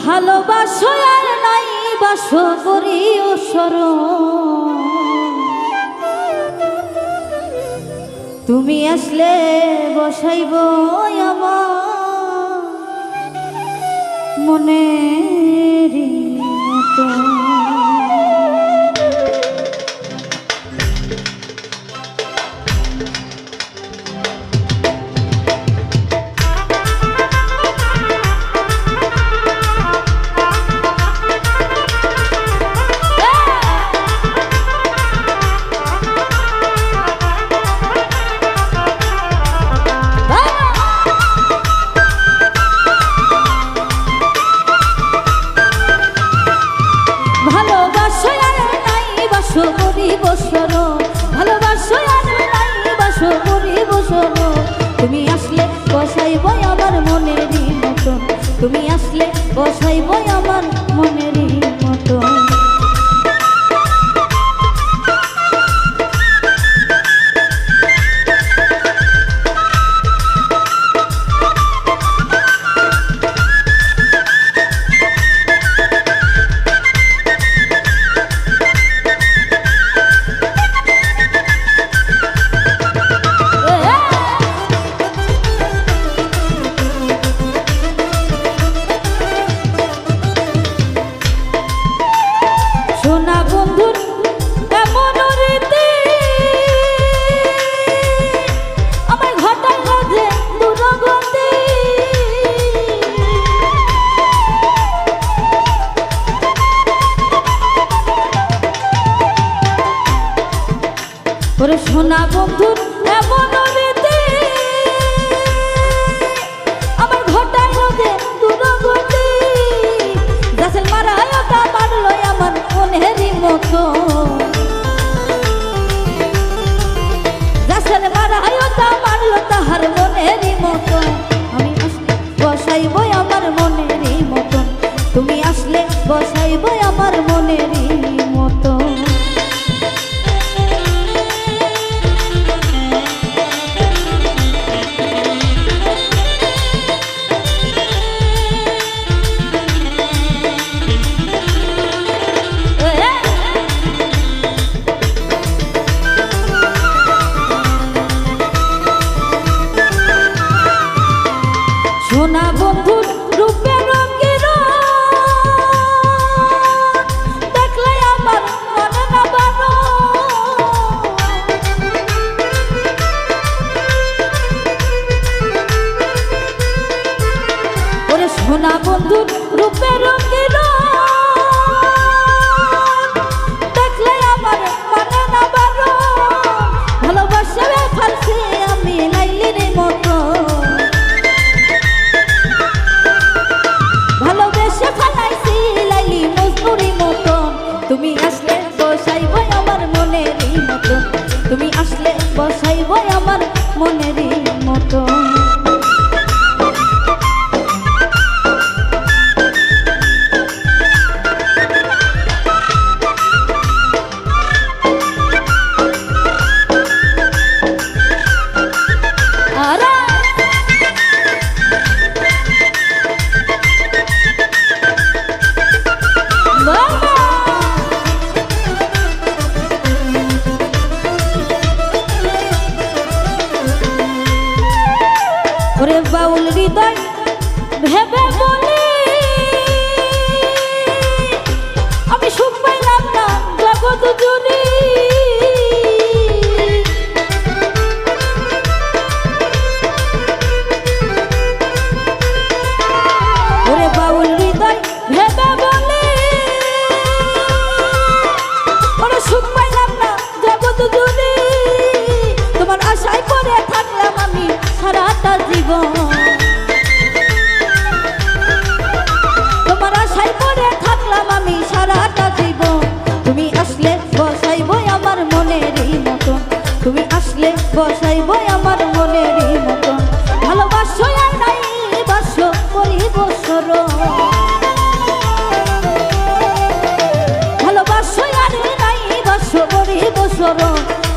ভালোবাসো আর নাই বাসো করি সর তুমি আসলে বসাইব আমার মনে মতো। বাসো মরি বসর ভালোবাসো আনে নাই বাসো মরি বসর তুমি আসলে বই আমার মনেরই মতন। তুমি আসলে বসাইব আমার মনেরই ওরে সোনা বন্ধু এমন সোনা বন্ধুর রূপে দেখলে আমার মনে না বানো ওরে সোনা বন্ধুর রূপে রঙের বাউল হৃদয় ভেবে বলে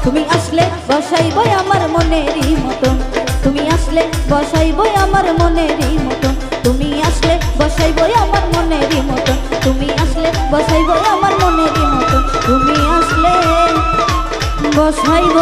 তুমি আসলে বসাইব আমার মনের মতন। তুমি আসলে বসাইব আমার মনের মতন। তুমি আসলে বসাইব আমার মনের মতন। তুমি আসলে বসাইব আমার মনের মতন। তুমি আসলে বসাইব